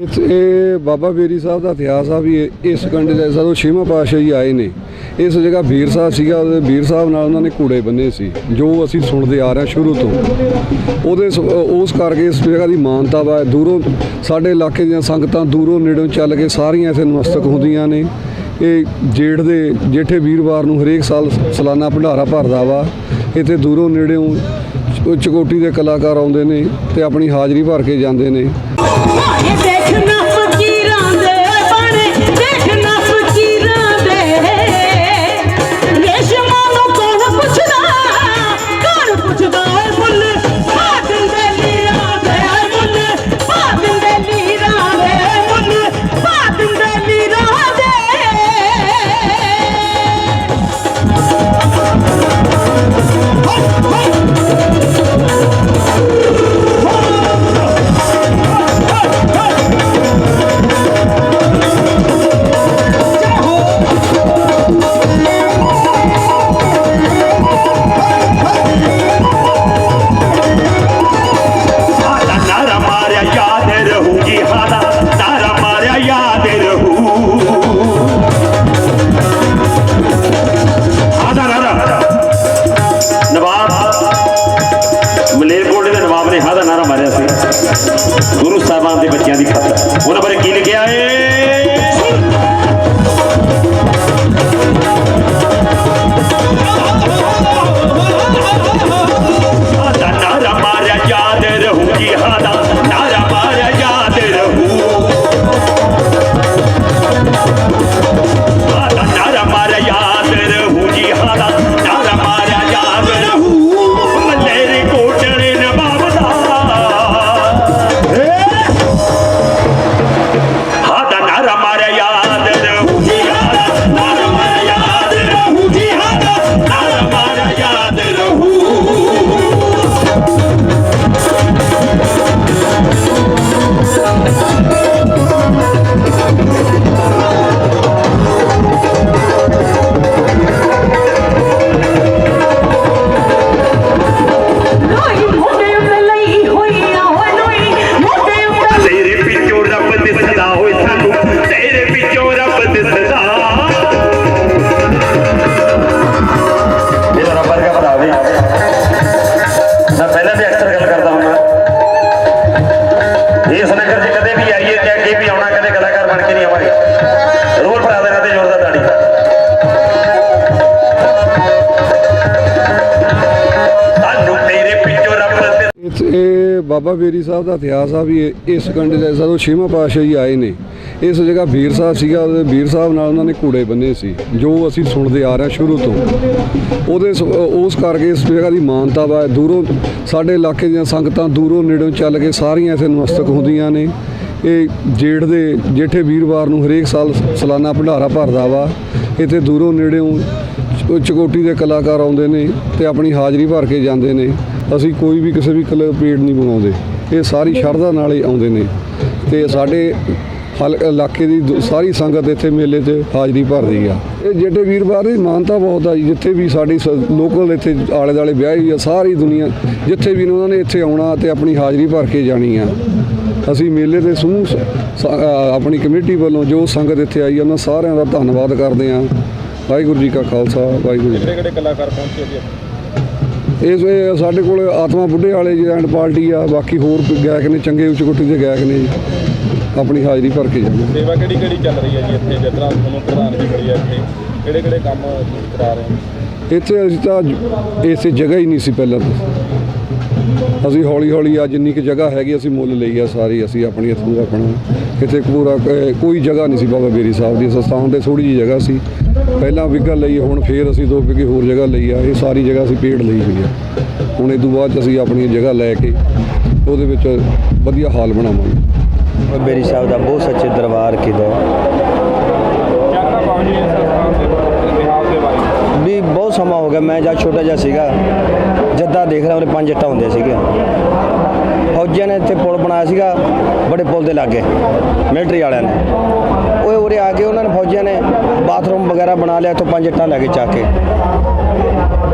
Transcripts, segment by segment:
ਇੱਥੇ ਇਹ ਬਾਬਾ ਬੇਰੀ ਸਾਹਿਬ ਦਾ ਇਤਿਹਾਸ ਆ ਵੀ ਇਹ- ਇਸ ਕੰਡੇ ਦੇ ਜਦੋਂ ਛੇਵਾਂ ਪਾਤਸ਼ਾਹ ਜੀ ਆਏ ਨੇ, ਇਸ ਜਗ੍ਹਾ ਵੀਰ ਸਾਹਿਬ ਸੀਗਾ, ਉਹਦੇ ਵੀਰ ਸਾਹਿਬ ਨਾਲ ਉਹਨਾਂ ਨੇ ਘੋੜੇ ਬੰਨੇ ਸੀ, ਜੋ ਅਸੀਂ ਸੁਣਦੇ ਆ ਰਹੇ ਹਾਂ ਸ਼ੁਰੂ ਤੋਂ। ਉਹਦੇ ਸ- ਉਸ ਕਰਕੇ ਇਸ ਜਗ੍ਹਾ ਦੀ ਮਾਨਤਾ ਵਾ, ਦੂਰੋਂ ਸਾਡੇ ਇਲਾਕੇ ਦੀਆਂ ਸੰਗਤਾਂ ਦੂਰੋਂ ਨੇੜੋਂ ਚੱਲ ਕੇ ਸਾਰੀਆਂ ਇੱਥੇ ਨਮਸਤਕ ਹੁੰਦੀਆਂ ਨੇ। ਇਹ ਜੇਠ ਦੇ ਜੇਠੇ ਵੀਰਵਾਰ ਨੂੰ ਹਰੇਕ ਸਾਲ ਸਾਲਾਨਾ ਭੰਡਾਰਾ ਭਰਦਾ ਵਾ। ਇੱਥੇ ਦੂਰੋਂ ਨੇੜਿਓਂ ਚਕੋਟੀ ਦੇ ਕਲਾਕਾਰ ਆਉਂਦੇ ਨੇ ਤੇ ਆਪਣੀ ਹਾਜ਼ਰੀ ਭਰ ਕੇ ਜਾਂਦੇ ਨੇ। ਹਾਦਾ ਨਾਰਾ ਇਹ ਬਾਬਾ ਬੇਰੀ ਸਾਹਿਬ ਦਾ ਇਤਿਹਾਸ ਆ ਵੀ ਇਹ- ਇਸ ਕੰਡੇ ਦਾ ਜਦੋਂ ਛੇਵਾਂ ਪਾਤਸ਼ਾਹ ਜੀ ਆਏ ਨੇ। ਇਸ ਜਗ੍ਹਾ ਵੀਰ ਸਾਹਿਬ ਸੀਗਾ, ਉਹਦੇ ਵੀਰ ਸਾਹਿਬ ਨਾਲ ਉਹਨਾਂ ਨੇ ਘੋੜੇ ਬੰਨੇ ਸੀ, ਜੋ ਅਸੀਂ ਸੁਣਦੇ ਆ ਰਹੇ ਹਾਂ ਸ਼ੁਰੂ ਤੋਂ। ਉਹਦੇ ਸ- ਉਸ ਕਰਕੇ ਇਸ ਜਗ੍ਹਾ ਦੀ ਮਾਨਤਾ ਵਾ, ਦੂਰੋਂ ਸਾਡੇ ਇਲਾਕੇ ਦੀਆਂ ਸੰਗਤਾਂ ਦੂਰੋਂ ਨੇੜੋਂ ਚੱਲ ਕੇ ਸਾਰੀਆਂ ਇੱਥੇ ਨਮਸਤਕ ਹੁੰਦੀਆਂ ਨੇ। ਇਹ ਜੇਠ ਦੇ ਜੇਠੇ ਵੀਰਵਾਰ ਨੂੰ ਹਰੇਕ ਸਾਲ ਸਾਲਾਨਾ ਭੰਡਾਰਾ ਭਰਦਾ ਵਾ। ਇੱਥੇ ਦੂਰੋਂ ਨੇੜਿਓਂ ਚਕੋਟੀ ਦੇ ਕਲਾਕਾਰ ਆਉਂਦੇ ਨੇ ਤੇ ਆਪਣੀ ਹਾਜ਼ਰੀ ਭਰ ਕੇ ਜਾਂਦੇ ਨੇ। ਅਸੀਂ ਕੋਈ ਵੀ ਕਿਸੇ ਵੀ ਕਲਰ ਪੇੜ ਨਹੀਂ ਬਣਾਉਂਦੇ। ਇਹ ਸਾਰੀ ਸ਼ਰਧਾ ਨਾਲ ਹੀ ਆਉਂਦੇ ਨੇ। ਤੇ ਸਾਡੇ ਹਲ ਇਲਾਕੇ ਦੀ ਸਾਰੀ ਸੰਗਤ ਇੱਥੇ ਮੇਲੇ 'ਚ ਹਾਜ਼ਰੀ ਭਰਦੀ ਆ। ਇਹ ਜੇਠੇ ਵੀਰਵਾਰ ਦੀ ਮਾਨਤਾ ਬਹੁਤ ਆ ਜਿੱਥੇ ਵੀ ਸਾਡੀ ਲੋਕਲ ਇੱਥੇ ਆਲੇ ਦਾਲੇ ਵਿਆਹ ਹੋਈ ਆ ਸਾਰੀ ਦੁਨੀਆ ਜਿੱਥੇ ਵੀ ਉਹਨਾਂ ਨੇ ਇੱਥੇ ਆਉਣਾ ਤੇ ਆਪਣੀ ਹਾਜ਼ਰੀ ਭਰ ਕੇ ਜਾਣੀ ਆ। ਅਸੀਂ ਮੇਲੇ ਦੇ ਸਮੂਹ ਆਪਣੀ ਕਮੇਟੀ ਵੱਲੋਂ ਜੋ ਸੰਗਤ ਇੱਥੇ ਆਈ ਆ, ਉਹਨਾਂ ਸਾਰਿਆਂ ਦਾ ਧੰਨਵਾਦ ਕਰਦੇ ਹਾਂ ਵਾਹਿਗੁਰੂ ਜੀ ਕਾ ਖਾਲਸਾ ਵਾਹਿਗੁਰੂ ਜੀ ਕਿਹੜੇ ਕਿਹੜੇ ਕਲਾਕਾਰ ਪਹੁੰਚੇ ਜੀ ਇਸ ਵੇ ਸਾਡੇ ਕੋਲ ਆਤਮਾ ਬੁੱਢੇ ਵਾਲੇ ਜੀ ਐਂਡ ਪਾਰਟੀ ਆ ਬਾਕੀ ਹੋਰ ਗਾਇਕ ਨੇ ਚੰਗੇ ਉੱਚ ਕੋਟੀ ਦੇ ਗਾਇਕ ਨੇ ਜੀ। ਆਪਣੀ ਹਾਜ਼ਰੀ ਭਰ ਕੇ ਜਾਂਦੇ ਸੇਵਾ ਕਿਹੜੀ ਕਿਹੜੀ ਚੱਲ ਰਹੀ ਹੈ ਜੀ ਇੱਥੇ ਤਰ੍ਹਾਂ ਤੁਹਾਨੂੰ ਪ੍ਰਧਾਨ ਜੀ ਮਿਲੀ ਹੈ ਇੱਥੇ? ਕਿਹੜੇ ਕਿਹੜੇ ਕੰਮ ਕਰਾ ਰਹੇ ਹੋ? ਇੱਥੇ ਅਸੀਂ ਤਾਂ ਇਸੇ ਜਗ੍ਹਾ ਹੀ ਨਹੀਂ ਸੀ ਪਹਿਲਾਂ ਤਾਂ। ਅਸੀਂ ਹੌਲੀ ਹੌਲੀ ਆ ਜਿੰਨੀ ਕੁ ਜਗ੍ਹਾ ਹੈਗੀ ਅਸੀਂ ਮੁੱਲ ਲਈ ਆ ਸਾਰੀ ਅਸੀਂ ਆਪਣੀ ਇੱਥੋਂ ਆਪਣਾ ਇੱਥੇ ਪੂਰਾ ਕੋਈ ਜਗ੍ਹਾ ਨਹੀਂ ਸੀ ਬਾਬਾ ਬੇਰੀ ਸਾਹਿਬ ਦੀ। ਸਥਾਨ ਤੇ ਥੋੜੀ ਜਿਹੀ ਜਗ੍ਹਾ ਸੀ। ਪਹਿਲਾਂ ਵਿਗਾ ਲਈ ਹੁਣ ਫੇਰ ਅਸੀਂ ਦੋ ਵਿਗੇ ਹੋਰ ਜਗ੍ਹਾ ਲਈ ਆ। ਇਹ ਸਾਰੀ ਜਗ੍ਹਾ ਅਸੀਂ ਪੇੜ ਲਈ ਹੋਈ ਆ। ਹੁਣ ਇਹ ਤੋਂ ਬਾਅਦ 'ਚ ਅਸੀਂ ਆਪਣੀ ਜਗ੍ਹਾ ਲੈ ਕੇ ਉਹਦੇ ਵਿੱਚ ਵਧੀਆ ਹਾਲ ਬਣਾਵਾਂਗੇ। ਬੇਰੀ ਸਾਹਿਬ ਦਾ ਬਹੁਤ ਸੱਚੇ ਦਰਬਾਰ ਕਿਦਾ ਜੀ ਵੀ ਬਹੁਤ ਸਮਾਂ ਹੋ ਗਿਆ ਮੈਂ ਜਦ ਛੋਟਾ ਜਿਹਾ ਸੀਗਾ। ਜੱਦਾ ਦੇਖ ਰਿਹਾ, ਉਹਦੇ ਪੰਜ ਜੱਟਾਂ ਹੁੰਦੇ ਸੀਗੇ। ਫੌਜੀਆਂ ਨੇ ਇੱਥੇ ਪੁਲ ਬਣਾਇਆ ਸੀਗਾ, ਬੜੇ ਪੁਲ ਦੇ ਲਾਗੇ ਮਿਲਟਰੀ ਵਾਲਿਆਂ ਨੇ। ਉਹ ਉਰੇ ਆ ਕੇ ਉਹਨਾਂ ਨੇ ਫੌਜੀਆਂ ਨੇ ਬਾਥਰੂਮ ਵਗੈਰਾ ਬਣਾ ਲਿਆ, ਇੱਥੋਂ ਪੰਜ ਇੱਟਾਂ ਲੈ ਕੇ ਚੱਕ ਕੇ।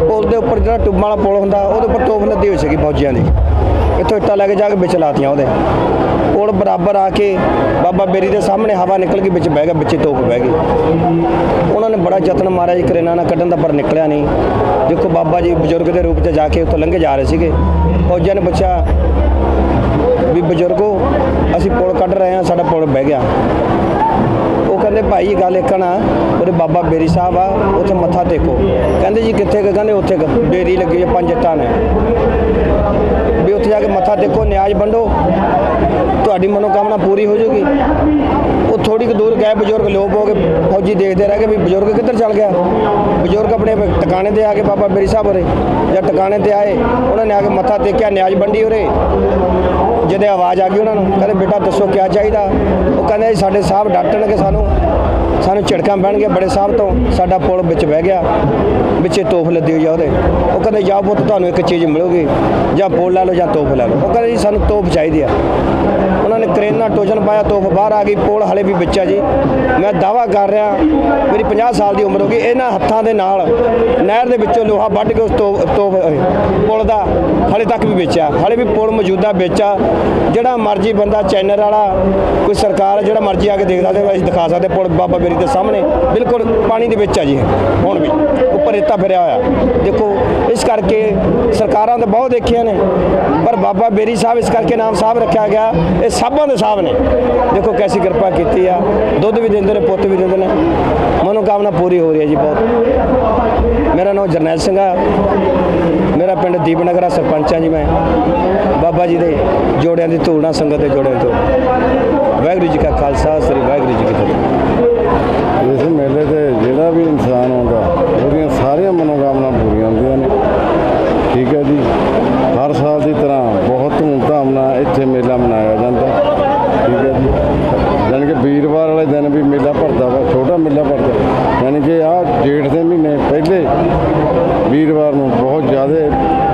ਪੁਲ ਦੇ ਉੱਪਰ ਜਿਹੜਾ ਟੁੱਬਾਂ ਵਾਲਾ ਪੁਲ ਹੁੰਦਾ, ਉਹਦੇ ਉੱਪਰ ਤੋਪ ਲੱਦੀ ਹੋਈ ਸੀਗੀ ਫੌਜੀਆਂ ਦੀ। ਇੱਥੋਂ ਇੱਟਾਂ ਲੈ ਕੇ ਜਾ ਕੇ ਵਿੱਚ ਲਾਤੀਆਂ ਉਹਦੇ। ਕੋਲ ਬਰਾਬਰ ਆ ਕੇ ਬਾਬਾ ਬੇਰੀ ਦੇ ਸਾਹਮਣੇ ਹਵਾ ਨਿਕਲ ਕੇ ਵਿੱਚ ਬਹਿ ਗਿਆ, ਵਿੱਚੇ ਤੋਪ ਬਹਿ ਗਈ। ਉਹਨਾਂ ਨੇ ਬੜਾ ਯਤਨ ਮਾਰਿਆ ਜੀ ਕਰੇਨਾ ਨਾਲ ਕੱਢਣ ਦਾ ਪਰ ਨਿਕਲਿਆ ਨਹੀਂ। ਦੇਖੋ ਬਾਬਾ ਜੀ ਬਜ਼ੁਰਗ ਦੇ ਰੂਪ 'ਚ ਜਾ ਕੇ ਉੱਥੋਂ ਲੰਘੇ ਜਾ ਰਹੇ ਸੀਗੇ। ਫੌਜਾਂ ਨੇ ਪੁੱਛਿਆ ਵੀ ਬਜ਼ੁਰਗੋ, ਅਸੀਂ ਪੁਲ ਕੱਢ ਰਹੇ ਹਾਂ, ਸਾਡਾ ਪੁਲ ਬਹਿ ਗਿਆ। ਉਹ ਕਹਿੰਦੇ, ਭਾਈ ਇਹ ਗੱਲ ਇੱਕਣਾ ਉਹਦੇ ਬਾਬਾ ਬੇਰੀ ਸਾਹਿਬ ਆ, ਉੱਥੇ ਮੱਥਾ ਟੇਕੋ। ਕਹਿੰਦੇ ਜੀ, ਕਿੱਥੇ ਕਹਿੰਦੇ, ਉੱਥੇ ਕੁ। ਬੇਰੀ ਲੱਗੀ ਹੈ ਪੰਜ ਇੱਟਾਂ ਨੇ। ਵੀ ਉੱਥੇ ਜਾ ਕੇ ਮੱਥਾ ਟੇਕੋ, ਨਿਆਜ਼ ਵੰਡੋ। ਤੁਹਾਡੀ ਮਨੋਕਾਮਨਾ ਪੂਰੀ ਹੋ ਜਾਊਗੀ। ਉਹ ਥੋੜੀ ਕੁ ਦੂਰ ਗਏ, ਬਜ਼ੁਰਗ ਲੋਕ ਹੋ ਗਏ ਫੌਜੀ ਦੇਖਦੇ ਰਹਿ ਗਏ ਵੀ ਬਜ਼ੁਰਗ ਕਿੱਧਰ ਚੱਲ ਗਿਆ। ਬਜ਼ੁਰਗ ਆਪਣੇ ਟਿਕਾਣੇ ਤੇ ਆ ਕੇ ਬਾਬਾ ਬੇਰੀ ਸਾਹਿਬ ਉਰੇ ਜਦ ਟਿਕਾਣੇ ਤੇ ਆਏ, ਉਹਨਾਂ ਨੇ ਆ ਕੇ ਮੱਥਾ ਟੇਕਿਆ, ਨਿਆਜ਼ ਵੰਡੀ ਉਰੇ ਜਿਹਦੇ ਆਵਾਜ਼ ਆ ਗਈ ਉਹਨਾਂ ਨੂੰ, ਕਹਿੰਦੇ, ਬੇਟਾ, ਦੱਸੋ ਕੀ ਚਾਹੀਦਾ? ਉਹ ਕਹਿੰਦੇ ਸਾਡੇ ਸਾਹਿਬ ਡਾਂਟਣਗੇ ਸਾਨੂੰ। ਸਾਨੂੰ ਝਿੜਕਾਂ ਪੈਣਗੇ ਬੜੇ ਸਾਹਿਬ ਤੋਂ। ਸਾਡਾ ਪੁਲ ਵਿੱਚ ਬਹਿ ਗਿਆ। ਵਿੱਚੇ ਤੋਪ ਲੱਦੀ ਹੋਈ ਆ ਉਹਦੇ। ਉਹ ਕਹਿੰਦੇ ਜਾ ਪੁੱਤ, ਤੁਹਾਨੂੰ ਇੱਕ ਚੀਜ਼ ਮਿਲੂਗੀ। ਜਾਂ ਪੁਲ ਲੈ ਲਓ ਜਾਂ ਤੋਪ ਲੈ ਲਓ। ਉਹ ਕਹਿੰਦੇ ਜੀ, ਸਾਨੂੰ ਤੋਪ ਚਾਹੀਦੀ ਆ। ਉਹਨਾਂ ਕਰੇਨ ਨਾਲ ਟੋਜਨ ਪਾਇਆ, ਤੋਪ ਬਾਹਰ ਆ ਗਈ, ਪੁਲ ਹਲੇ ਵੀ ਵਿੱਚ ਆ ਜੀ। ਮੈਂ ਦਾਵਾ ਕਰ ਰਿਹਾ, ਮੇਰੀ 50 ਸਾਲ ਦੀ ਉਮਰ ਹੋ ਗਈ, ਇਹਨਾਂ ਹੱਥਾਂ ਦੇ ਨਾਲ ਨਹਿਰ ਦੇ ਵਿੱਚੋਂ ਲੋਹਾ ਵੱਢ ਕੇ ਉਸ ਤੋਪ ਤੋਪ ਪੁਲ ਦਾ ਹਲੇ ਤੱਕ ਵੀ ਵੇਚਿਆ ਹਲੇ ਵੀ ਪੁਲ ਮੌਜੂਦਾ ਵੇਚਾ ਜਿਹੜਾ ਮਰਜ਼ੀ ਬੰਦਾ ਚੈਨਲ ਵਾਲਾ, ਕੋਈ ਸਰਕਾਰ ਜਿਹੜਾ ਮਰਜ਼ੀ ਆ ਕੇ ਦੇਖ ਸਕਦੇ ਅਸੀਂ ਦਿਖਾ ਸਕਦੇ ਪੁਲ ਬਾਬਾ ਬੇਰੀ ਦੇ ਸਾਹਮਣੇ। ਬਿਲਕੁਲ ਪਾਣੀ ਦੇ ਵਿੱਚ ਆ ਜੀ ਹੁਣ ਵੀ। ਉੱਪਰ ਰੇਤਾ ਫਿਰਿਆ ਹੋਇਆ। ਦੇਖੋ, ਇਸ ਕਰਕੇ ਸਰਕਾਰਾਂ ਤਾਂ ਬਹੁਤ ਦੇਖੀਆਂ ਨੇ, ਪਰ ਬਾਬਾ ਬੇਰੀ ਸਾਹਿਬ ਇਸ ਕਰਕੇ ਨਾਮ ਸਾਹਿਬ ਰੱਖਿਆ ਗਿਆ। ਇਹ ਸਭ ਦੇ ਸਾਹਿਬ ਨੇ। ਦੇਖੋ ਕੈਸੀ ਕਿਰਪਾ ਕੀਤੀ ਆ। ਦੁੱਧ ਵੀ ਦਿੰਦੇ ਨੇ, ਪੁੱਤ ਵੀ ਦਿੰਦੇ ਨੇ। ਮਨੋਕਾਮਨਾ ਪੂਰੀ ਹੋ ਰਹੀ ਹੈ ਜੀ ਬਹੁਤ। ਮੇਰਾ ਨਾਮ ਜਰਨੈਲ ਸਿੰਘ ਆ। ਮੇਰਾ ਪਿੰਡ ਦੀਪਨਗਰਾ ਸਰਪੰਚ ਆ ਜੀ ਮੈਂ। ਬਾਬਾ ਜੀ ਦੇ ਜੋੜਿਆਂ ਦੀ ਧੂੜ ਸੰਗਤ ਦੇ ਜੋੜਿਆਂ ਤੋਂ। ਵਾਹਿਗੁਰੂ ਜੀ ਕਾ ਖਾਲਸਾ ਮੇਲਾ ਮਨਾਇਆ ਜਾਂਦਾ। ਠੀਕ ਹੈ ਜੀ। ਯਾਨੀ ਕਿ ਵੀਰਵਾਰ ਵਾਲੇ ਦਿਨ ਵੀ ਮੇਲਾ ਭਰਦਾ ਵਾ, ਛੋਟਾ ਮੇਲਾ ਭਰਦਾ। ਯਾਨੀ ਕਿ ਆਹ ਜੇਠ ਦੇ ਮਹੀਨੇ ਪਹਿਲੇ ਵੀਰਵਾਰ ਨੂੰ ਬਹੁਤ ਜ਼ਿਆਦਾ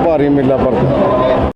ਭਾਰੀ ਮੇਲਾ ਭਰਦਾ।